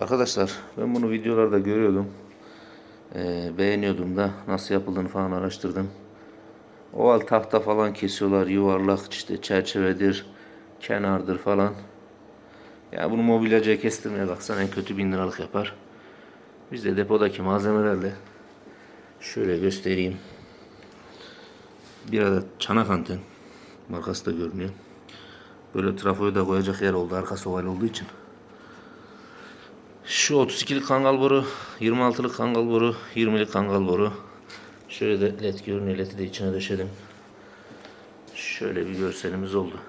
Arkadaşlar ben bunu videolarda görüyordum. Ee, beğeniyordum da nasıl yapıldığını falan araştırdım. Oval tahta falan kesiyorlar. Yuvarlak işte çerçevedir, kenardır falan. Ya bunu mobilyacıya kestirmeye baksan en kötü bin liralık yapar. Biz de depodaki malzemelerle şöyle göstereyim. Bir adet çanak anten. Markası da görünüyor. Böyle trafoyu da koyacak yer oldu. Arkası oval olduğu için. Şu 32'lik kangal boru, 26'lık kangal boru, 20'lik kangal boru. Şöyle de led görünüyor. Led'i de içine döşedim. Şöyle bir görselimiz oldu.